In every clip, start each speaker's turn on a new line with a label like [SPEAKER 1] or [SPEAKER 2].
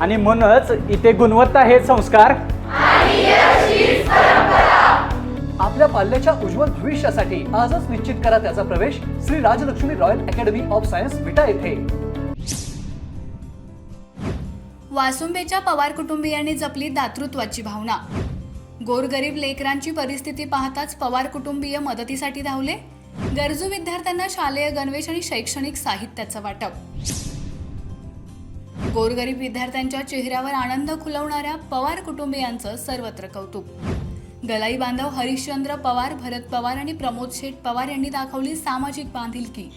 [SPEAKER 1] आणि म्हणूनच इथे गुणवत्ता हे संस्कार.
[SPEAKER 2] आपल्या पाल्याच्या उज्ज्वल भविष्यासाठी आजच निश्चित करा त्याचा प्रवेश Shri Rajalakshmi royal academy of science Vita येथे.
[SPEAKER 3] वासुंबेच्या पवार कुटुंबियांनी जपली दातृत्वाची भावना. गोरगरीब लेकरांची परिस्थिती पाहताच पवार कुटुंबीय मदतीसाठी धावले. गरजू विद्यार्थ्यांना शालेय गणवेश आणि शैक्षणिक साहित्याचं वाटप. गोरगरीब विद्यार्थ्यांच्या चेहऱ्यावर आनंद खुलवणाऱ्या पवार कुटुंबियांचं सर्वत्र कौतुक. गलाई बांधव हरिश्चंद्र पवार भरत पवार आणि प्रमोद शेठ पवार यांनी दाखवली सामाजिक बांधिलकी.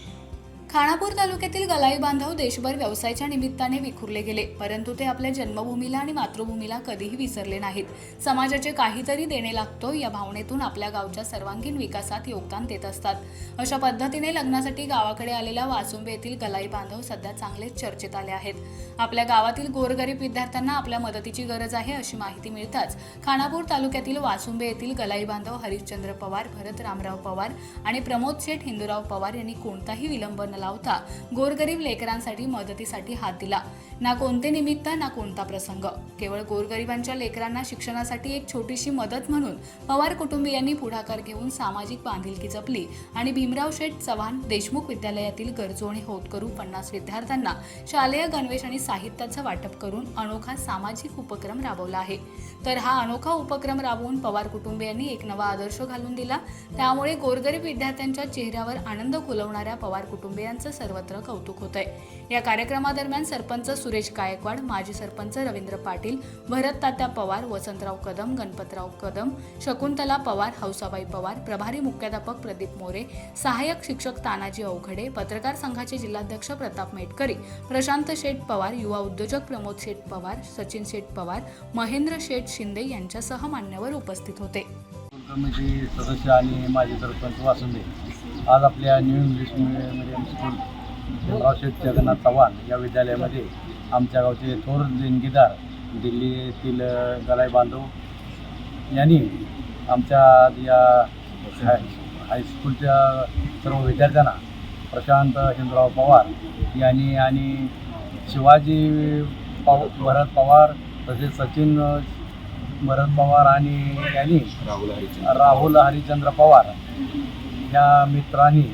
[SPEAKER 3] खानापूर तालुक्यातील गलाई बांधव देशभर व्यवसायाच्या निमित्ताने विखुरले गेले परंतु ते आपल्या जन्मभूमीला आणि मातृभूमीला कधीही विसरले नाहीत. समाजाचे काहीतरी देणे लागतो या भावनेतून आपल्या गावच्या सर्वांगीण विकासात योगदान देत असतात. अशा पद्धतीने लग्नासाठी गावाकडे आलेल्या वासुंबे येथील गलाई बांधव सध्या चांगलेच चर्चेत आले आहेत. आपल्या गावातील गोरगरीब विद्यार्थ्यांना आपल्या मदतीची गरज आहे अशी माहिती मिळताच खानापूर तालुक्यातील वासुंबे येथील गलाई बांधव हरिश्चंद्र पवार भरत रामराव पवार आणि प्रमोद शेठ हिंदूराव पवार यांनी कोणताही विलंब न लावता गोरगरीब लेकरांसाठी मदतीसाठी हात दिला. ना कोणते निमित्त ना कोणता प्रसंग. केवळ गोरगरिबांच्या लेकरांना शिक्षणासाठी एक छोटीशी मदत म्हणून पवार कुटुंबियांनी पुढाकार घेऊन सामाजिक बांधिलकी जपली आणि भीमराव शेठ चव्हाण देशमुख विद्यालयातील गरजू आणि होतकरू पन्नास विद्यार्थ्यांना शालेय गणवेश आणि साहित्याचं वाटप करून अनोखा सामाजिक उपक्रम राबवला आहे. तर हा अनोखा उपक्रम राबवून पवार कुटुंबियांनी एक नवा आदर्श घालून दिला. त्यामुळे गोरगरीब विद्यार्थ्यांच्या चेहऱ्यावर आनंद खुलवणाऱ्या पवार कुटुंबियांचं सर्वत्र कौतुक होत आहे या कार्यक्रमादरम्यान सरपंच सुरेश गायकवाड माजी सरपंच रवींद्र पाटील भरत तात्या पवार वसंतराव कदम गणपतराव कदम शकुंतला पवार हौसाबाई पवार प्रभारी मुख्याध्यापक प्रदीप मोरे सहाय्यक शिक्षक तानाजी अवघडे पत्रकार संघाचे जिल्हाध्यक्ष प्रताप मेटकरी प्रशांत शेठ पवार युवा उद्योजक प्रमोद शेठ पवार सचिन शेठ पवार महेंद्र शेठ शिंदे यांच्यासह मान्यवर उपस्थित होते.
[SPEAKER 4] सदस्य आणि माजी सरपंच वासुंदे. आज आपल्या new English medium school Sheth Jagannath Chavan या विद्यालयामध्ये आमच्या गावचे थोर देणगीदार दिल्लीतील गलाई बांधव यांनी आमच्या या हाय हायस्कूलच्या सर्व विद्यार्थ्यांना प्रशांत हिंदराव पवार यांनी आणि शिवाजी पव भरत पवार तसेच सचिन भरत पवार आणि यांनी राहुल हरिचंद्र पवार ह्या मित्रांनी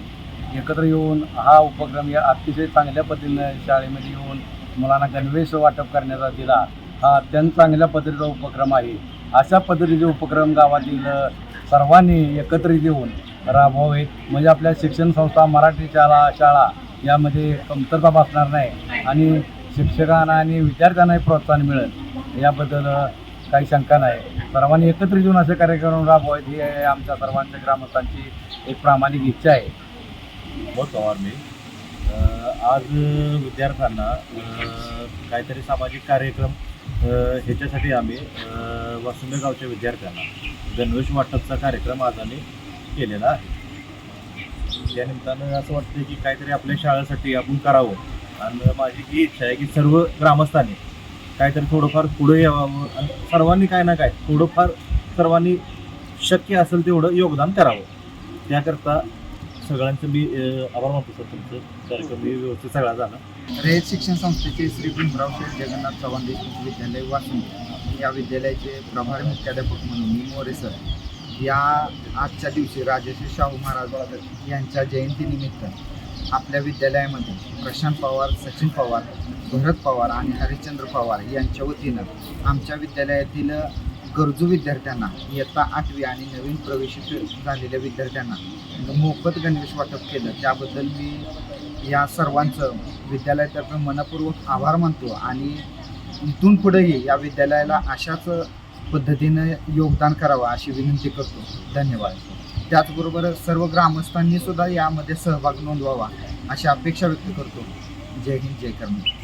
[SPEAKER 4] एकत्र येऊन हा उपक्रम या अतिशय चांगल्या पद्धतीनं शाळेमध्ये येऊन मुलांना गणवेश वाटप करण्याचा दिला. हा अत्यंत चांगल्या पद्धतीचा उपक्रम आहे. अशा पद्धतीचे उपक्रम गावातील सर्वांनी एकत्रित येऊन राबवावेत म्हणजे आपल्या शिक्षण संस्था मराठी शाळा शाळा यामध्ये कमतरता भासणार नाही. आणि शिक्षकांना आणि विद्यार्थ्यांनाही प्रोत्साहन मिळेल. याबद्दल काही शंका नाही. सर्वांनी एकत्रित येऊन असे कार्यक्रम राबवायचे ही आमच्या सर्वांच्या ग्रामस्थांची एक प्रामाणिक इच्छा आहे.
[SPEAKER 5] बहुत पवार मी. आज विद्यार्थ्यांना काहीतरी सामाजिक कार्यक्रम ह्याच्यासाठी आम्ही अ, वासुंबे गावच्या विद्यार्थ्यांना गणवेश वाटपचा कार्यक्रम आज आम्ही केलेला आहे. या निमित्तानं असं वाटतं की काहीतरी आपल्या शाळेसाठी आपण करावं. आणि माझी ही इच्छा आहे की सर्व ग्रामस्थांनी काहीतरी थोडंफार पुढे यावं आणि सर्वांनी काय ना काय थोडंफार सर्वांनी शक्य असेल तेवढं योगदान करावं. त्याकरता सगळ्यांचं मी आभार मानतो सर तुमचं. कार्यक्रम मी व्यवस्थित सगळा झाला.
[SPEAKER 6] रयत शिक्षण संस्थेचे श्री भीमराव शेठ जगन्नाथ चव्हाण देशमुख विद्यालय वाचून या विद्यालयाचे प्रभारी मुख्याध्यापक म्हणून मी मोरे सर. या आजच्या दिवशी राजश्री शाहू महाराज यांच्या जयंतीनिमित्त आपल्या विद्यालयामध्ये प्रशांत पवार सचिन पवार भरत पवार आणि हरिश्चंद्र पवार यांच्या वतीनं आमच्या विद्यालयातील गरजू विद्यार्थ्यांना इयत्ता आठवी आणि नवीन प्रवेशित झालेल्या विद्यार्थ्यांना मोफत गणवेश वाटप केलं. त्याबद्दल मी या सर्वांचं विद्यालयातर्फे मनपूर्वक आभार मानतो आणि इथून पुढेही या विद्यालयाला अशाच पद्धतीनं योगदान करावं अशी विनंती करतो. धन्यवाद. त्याचबरोबर सर्व ग्रामस्थांनी सुद्धा यामध्ये सहभाग नोंदवावा अशी अपेक्षा व्यक्त करतो. जय हिंद जय कर्नाटक.